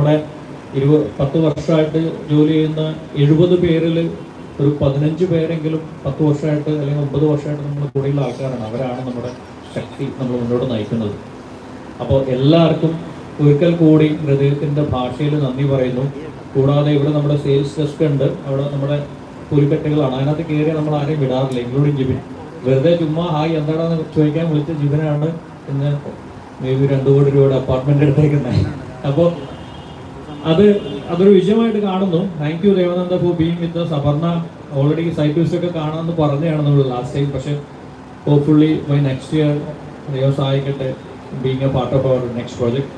നമ്മുടെ ഇരുപ പത്ത് വർഷമായിട്ട് ജോലി ചെയ്യുന്ന എഴുപത് പേരിൽ ഒരു പതിനഞ്ച് പേരെങ്കിലും പത്ത് വർഷമായിട്ട് അല്ലെങ്കിൽ ഒമ്പത് വർഷമായിട്ട് നമ്മൾ കൂടെയുള്ള ആൾക്കാരാണ്. അവരാണ് നമ്മുടെ ശക്തി നമ്മൾ മുന്നോട്ട് നയിക്കുന്നത്. അപ്പോൾ എല്ലാവർക്കും ഒരിക്കൽ കൂടി ഹൃദയത്തിന്റെ ഭാഷയിൽ നന്ദി പറയുന്നു. കൂടാതെ ഇവിടെ നമ്മുടെ സെയിൽസ് ഡെസ്ക് ഉണ്ട്. അവിടെ നമ്മുടെ പുലിക്കെട്ടുകളാണ് അതിനകത്ത് കയറി നമ്മൾ ആരെയും വിടാറില്ല ഇൻക്ലൂഡിങ് ജിബിൻ. വെറുതെ ചുമ്മാ ഹായ് എന്താണെന്ന് ചോദിക്കാൻ വിളിച്ച ജിബിനാണ് ഇന്ന് മേ ബി രണ്ടു കോടി രൂപയുടെ അപ്പാർട്ട്മെന്റ് എടുത്തേക്കുന്നത് അപ്പോൾ അത് അതൊരു വിജയമായിട്ട് കാണുന്നു. Thank you Devananda for being with Saberna already site ഒക്കെ കാണാമെന്ന് പറഞ്ഞതാണ് നമ്മൾ ലാസ്റ്റ് ടൈം പക്ഷേ ഹോപ്പ്ഫുള്ളി ബൈ നെക്സ്റ്റ് ഇയർ ദൈവം സഹായിക്കട്ടെ being a part of our next project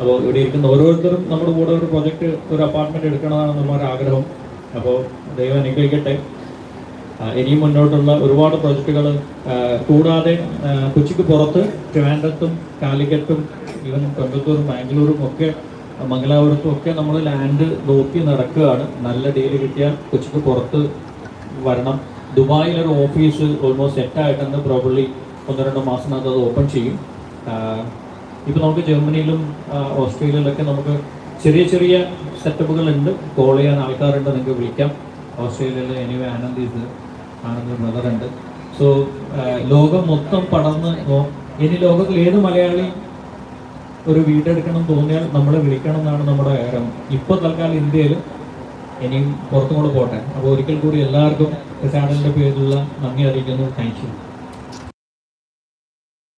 അപ്പോൾ ഇവിടെ ഇരിക്കുന്ന ഓരോരുത്തരും നമ്മുടെ കൂടെ ഒരു പ്രൊജക്റ്റ് ഒരു അപ്പാർട്ട്മെന്റ് എടുക്കണമെന്നാണ് നമ്മുടെ ആഗ്രഹം. അപ്പോൾ ദൈവം അനുഗ്രഹിക്കട്ടെ. ഇനിയും മുന്നോട്ടുള്ള ഒരുപാട് പ്രൊജക്റ്റുകൾ കൂടാതെ കൊച്ചിക്ക് പുറത്ത് ട്രിവാൻഡ്രത്തും കാലിക്കറ്റും ഈവൻ കോയമ്പത്തൂരും ബാംഗ്ലൂരും ഒക്കെ മംഗലാപുരത്തും ഒക്കെ നമ്മൾ ലാൻഡ് നോക്കി നടക്കുകയാണ്. നല്ല ഡീൽ കിട്ടിയാൽ കൊച്ചിക്ക് പുറത്ത് വരണം. ദുബായിൽ ഒരു ഓഫീസ് ഓൾമോസ്റ്റ് സെറ്റായിട്ടെന്ന് പ്രോബ്ലി ഒന്ന് രണ്ട് മാസത്തിനകത്ത് അത് ഓപ്പൺ ചെയ്യും. ഇപ്പോൾ നമുക്ക് ജർമ്മനിയിലും ഓസ്ട്രേലിയയിലൊക്കെ നമുക്ക് ചെറിയ ചെറിയ സെറ്റപ്പുകൾ ഉണ്ട്. കോൾ ചെയ്യാൻ ആൾക്കാരുണ്ട്. നിങ്ങൾക്ക് വിളിക്കാം. ഓസ്ട്രേലിയയിൽ എനിവേ ആനന്ദ് ഇത് ആനന്ദ് ബ്രദർ ഉണ്ട്. സോ ലോകം മൊത്തം പടർന്ന് ഇനി ലോകത്തിൽ ഏത് മലയാളി ഒരു വീടെടുക്കണം തോന്നിയാൽ നമ്മളെ വിളിക്കണം എന്നാണ് നമ്മുടെ ആഗ്രഹം. ഇപ്പോൾ തൽക്കാലം ഇന്ത്യയിൽ ഇനിയും പുറത്തും കൂടെ പോട്ടെ. അപ്പോൾ ഒരിക്കൽ കൂടി എല്ലാവർക്കും ചാനലിന്റെ പേരിലുള്ള നന്ദി അറിയിക്കുന്നു. താങ്ക്